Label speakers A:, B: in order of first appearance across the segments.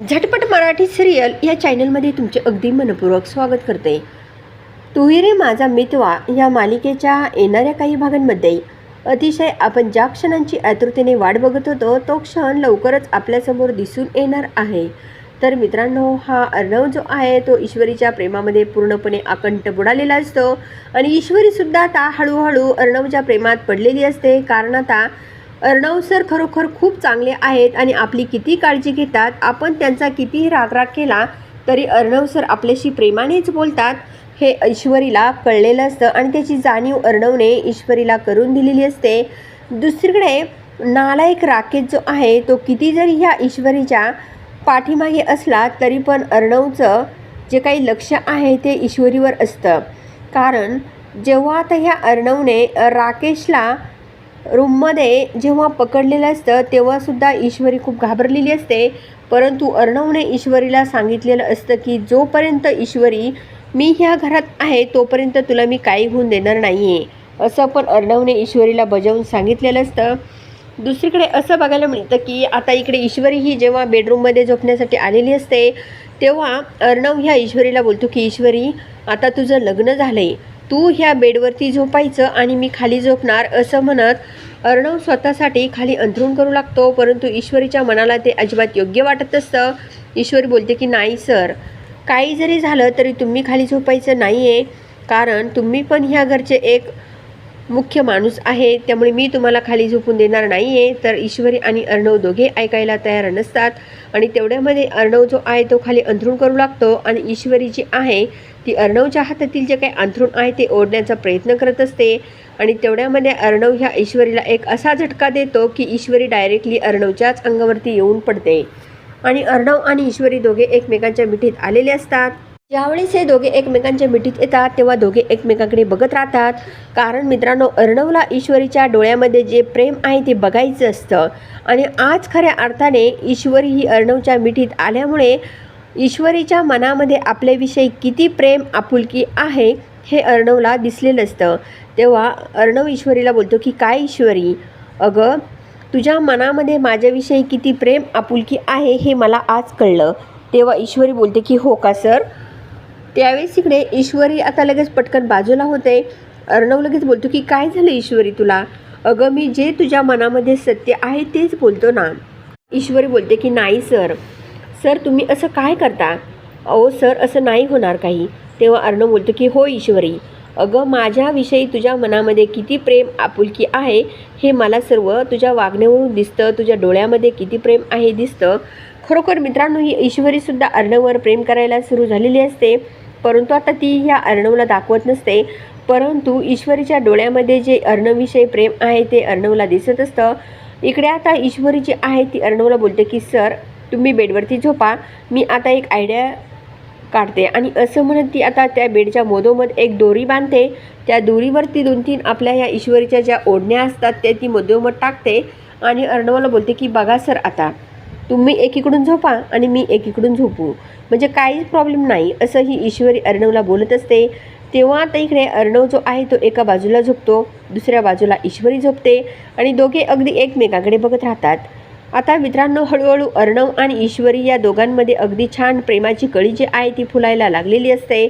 A: झटपट मराठी सिरियल या चॅनलमध्ये तुमचे अगदी मनपूर्वक स्वागत करते. तुही रे माझा मितवा या मालिकेच्या येणाऱ्या काही भागांमध्ये. अतिशय आपण ज्या क्षणांची आतुरतेने वाट बघत होतो तो क्षण लवकरच आपल्यासमोर दिसून येणार आहे. तर मित्रांनो हा अर्णव जो आहे तो ईश्वरीच्या प्रेमामध्ये पूर्णपणे आकंठ बुडालेला असतो. आणि ईश्वरीसुद्धा आता हळूहळू अर्णवच्या प्रेमात पडलेली असते. कारण आता अर्णव सर खरोखर खूप चांगले आहेत आणि आपली किती काळजी घेतात आपण त्यांचा कितीही रागराग केला तरी अर्णव सर आपल्याशी प्रेमानेच बोलतात. हे ऐश्वरीला कळलेलं असतं आणि त्याची जाणीव अर्णवने ईश्वरीला करून दिलेली असते. दुसरीकडे नालायक राकेश जो आहे तो किती जरी ह्या ईश्वरीच्या पाठीमागे असला तरी पण अर्णवचं जे काही लक्ष आहे ते ईश्वरीवर असतं. कारण जेव्हा आता ह्या अर्णवने राकेशला रूममध्ये जेव्हा पकडलेलं असतं तेव्हासुद्धा ईश्वरी खूप घाबरलेली असते. परंतु अर्णवने ईश्वरीला सांगितलेलं असतं की जोपर्यंत ईश्वरी मी ह्या घरात आहे तोपर्यंत तुला मी काही होऊन देणार नाही आहे असं पण अर्णवने ईश्वरीला बजावून सांगितलेलं असतं. दुसरीकडे असं बघायला मिळतं की आता इकडे ईश्वरी ही जेव्हा बेडरूममध्ये झोपण्यासाठी आलेली असते तेव्हा अर्णव ह्या ईश्वरीला बोलतो की ईश्वरी आता तुझं लग्न झालं आहे तू ह्या बेडवरती झोपायचं आणि मी खाली झोपणार असं म्हणत अर्णव स्वतःसाठी खाली अंथरूण करू लागतो परंतु ईश्वरीच्या मनाला ते अजिबात योग्य वाटत असतं ईश्वरी बोलते की नाही सर. काही जरी झालं तरी तुम्ही खाली झोपायचं नाही आहे कारण तुम्ही पण ह्या घरचे एक मुख्य माणूस आहे त्यामुळे मी तुम्हाला खाली झोपून देणार नाही आहे तर ईश्वरी आणि अर्णव दोघे ऐकायला तयार नसतात. आणि तेवढ्यामध्ये अर्णव जो आहे तो खाली अंथरूण करू लागतो. आणि ईश्वरी जी आहे ती अर्णवच्या हातातील जे काही अंथरूण आहे ते ओढण्याचा प्रयत्न करत असते. आणि तेवढ्यामध्ये अर्णव ह्या ईश्वरीला एक असा झटका देतो की ईश्वरी डायरेक्टली अर्णवच्याच अंगावरती येऊन पडते. आणि अर्णव आणि ईश्वरी दोघे एकमेकांच्या मिठीत आलेले असतात. ज्यावेळेस हे दोघे एकमेकांच्या मिठीत येतात तेव्हा दोघे एकमेकांकडे बघत राहतात. कारण मित्रांनो अर्णवला ईश्वरीच्या डोळ्यामध्ये जे प्रेम आहे ते बघायचं असतं. आणि आज खऱ्या अर्थाने ईश्वरी ही अर्णवच्या मिठीत आल्यामुळे ईश्वरीच्या मनामध्ये आपल्याविषयी किती प्रेम आपुलकी आहे हे अर्णवला दिसलेलं असतं. तेव्हा अर्णव ईश्वरीला बोलतो की काय ईश्वरी? अगं तुझ्या मनामध्ये माझ्याविषयी किती प्रेम आपुलकी आहे हे मला आज कळलं. तेव्हा ईश्वरी बोलते की हो का सर? त्यावेळेस इकडे ईश्वरी आता लगेच पटकन बाजूला होते. अर्णव लगेच बोलतो की काय झालं ईश्वरी तुला? अगं मी जे तुझ्या मनामध्ये सत्य आहे तेच बोलतो ना. ईश्वरी बोलते की नाही सर. सर तुम्ही असं काय करता? अहो सर असं नाही होणार काही. तेव्हा अर्णव बोलतो की हो ईश्वरी. अगं माझ्याविषयी तुझ्या मनामध्ये किती प्रेम आपुलकी आहे हे मला सर्व तुझ्या वागण्यावरून दिसतं तुझ्या डोळ्यामध्ये किती प्रेम आहे दिसतं. खरोखर मित्रांनो ही ईश्वरीसुद्धा अर्णववर प्रेम करायला सुरू झालेली असते. परंतु आता ती ह्या अर्णवला दाखवत नसते. परंतु ईश्वरीच्या डोळ्यामध्ये जे अर्णवविषयी प्रेम आहे ते अर्णवला दिसत असतं. इकडे आता ईश्वरी जी आहे ती अर्णवला बोलते की सर तुम्ही बेडवरती झोपा. मी आता एक आयडिया काढते. आणि असं म्हणत ती आता त्या बेडच्या मधोमध एक दोरी बांधते. त्या दोरीवरती दोन तीन आपल्या ह्या ईश्वरीच्या ज्या ओढण्या असतात त्या ती मधोमध टाकते. आणि अर्णवाला बोलते की बघा सर आता तुम्ही एकीकडून झोपा आणि मी एकीकडून झोपू. म्हणजे काहीच प्रॉब्लेम नाही असं ही ईश्वरी अर्णवला बोलत असते. तेव्हा आता इकडे अर्णव जो आहे तो एका बाजूला झोपतो दुसऱ्या बाजूला ईश्वरी झोपते आणि दोघे अगदी एकमेकाकडे बघत राहतात. आता मित्रांनो हळूहळू अर्णव आणि ईश्वरी या दोघांमध्ये अगदी छान प्रेमाची कळी जी आहे ती फुलायला लागलेली असते.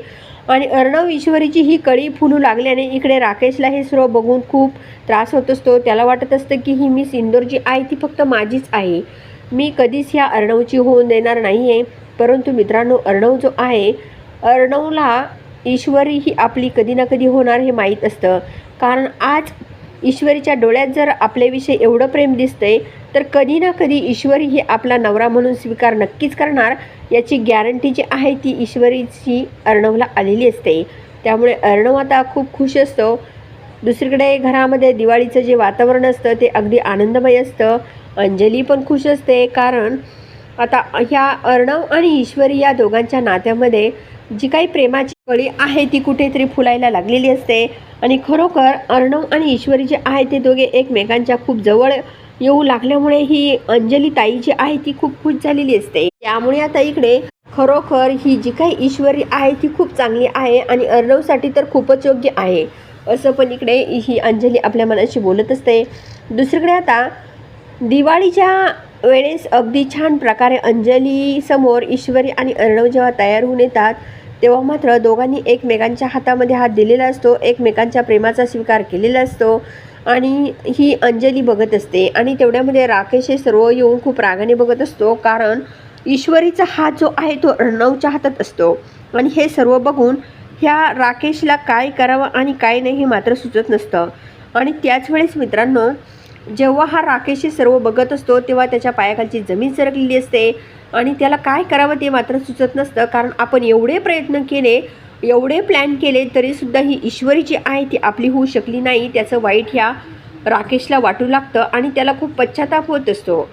A: आणि अर्णव ईश्वरीची ही कळी फुलू लागल्याने इकडे राकेशला हे सर्व बघून खूप त्रास होत असतो. त्याला वाटत असतं की ही मी इंदोर जी आहे ती फक्त माझीच आहे. मी कधीच ह्या अर्णवची होऊन देणार नाही आहे परंतु मित्रांनो अर्णव जो आहे अर्णवला ईश्वरी ही आपली कधी ना कधी होणार हे माहीत असतं. कारण आज ईश्वरीच्या डोळ्यात जर आपल्याविषयी एवढं प्रेम दिसतंय तर कधी ना कधी ईश्वरी ही आपला नवरा म्हणून स्वीकार नक्कीच करणार. याची गॅरंटी जी आहे ती ईश्वरीची अर्णवला आलेली असते. त्यामुळे अर्णव आता खूप खुश असतो. दुसरीकडे घरामध्ये दिवाळीचं जे वातावरण असतं ते अगदी आनंदमय असतं. अंजली पण खुश असते कारण आता ह्या अर्णव आणि ईश्वरी या दोघांच्या नात्यामध्ये जी काही प्रेमाची कळी आहे ती कुठेतरी फुलायला लागलेली असते. आणि खरोखर अर्णव आणि ईश्वरी जे आहे ते दोघे एकमेकांच्या खूप जवळ येऊ लागल्यामुळे ही अंजली ताई जी आहे ती खूप खुश झालेली असते. त्यामुळे आता इकडे खरोखर ही जी काही ईश्वरी आहे ती खूप चांगली आहे आणि अर्णवसाठी तर खूपच योग्य आहे. असं पण इकडे ही अंजली आपल्या मनाशी बोलत असते. दुसरीकडे आता दिवाळीच्या वेळेस अगदी छान प्रकारे अंजली समोर ईश्वरी आणि अर्णव जेव्हा तयार होऊन येतात तेव्हा मात्र दोघांनी एकमेकांच्या हातामध्ये हात दिलेला असतो एकमेकांच्या प्रेमाचा स्वीकार केलेला असतो आणि ही अंजली बघत असते. आणि तेवढ्यामध्ये राकेश हे सर्व येऊन खूप रागाने बघत असतो कारण ईश्वरीचा हात जो आहे तो अर्णवच्या हातात असतो. आणि हे सर्व बघून ह्या राकेशला काय करावं आणि काय नाही हे मात्र सुचत नसतं. आणि त्याच वेळेस मित्रांनो जेव्हा हा राकेश सर्व बघत असतो तेव्हा त्याच्या पायाखालची जमीन सरकलेली असते. आणि त्याला काय करावं ते मात्र सुचत नसतं कारण आपण एवढे प्रयत्न केले एवढे प्लॅन केले तरीसुद्धा ही ईश्वरी जी आहे ती आपली होऊ शकली नाही. त्याचं वाईट ह्या राकेशला वाटू लागतं आणि त्याला खूप पश्चाताप होत असतो.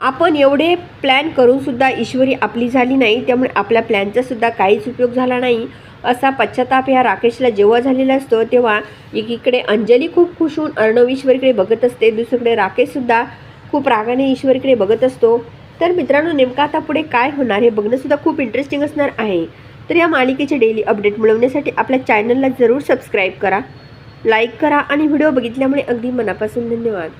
A: आपण एवढे प्लॅन करूनसुद्धा ईश्वरी आपली झाली नाही त्यामुळे आपल्या प्लॅनचासुद्धा काहीच उपयोग झाला नाही. असा पश्चाताप ह्या राकेशला जेव्हा झालेला असतो तेव्हा एकीकडे अंजली खूप खुश होऊन अर्णव ईश्वरीकडे बघत असते दुसरीकडे राकेशसुद्धा खूप रागाने ईश्वरीकडे बघत असतो. तर मित्रांनो नेमका आता पुढे काय होणार हे बघणंसुद्धा खूप इंटरेस्टिंग असणार आहे. तर या मालिकेचे डेली अपडेट मिळवण्यासाठी आपल्या चॅनलला जरूर सबस्क्राईब करा लाईक करा आणि व्हिडिओ बघितल्यामुळे अगदी मनापासून धन्यवाद.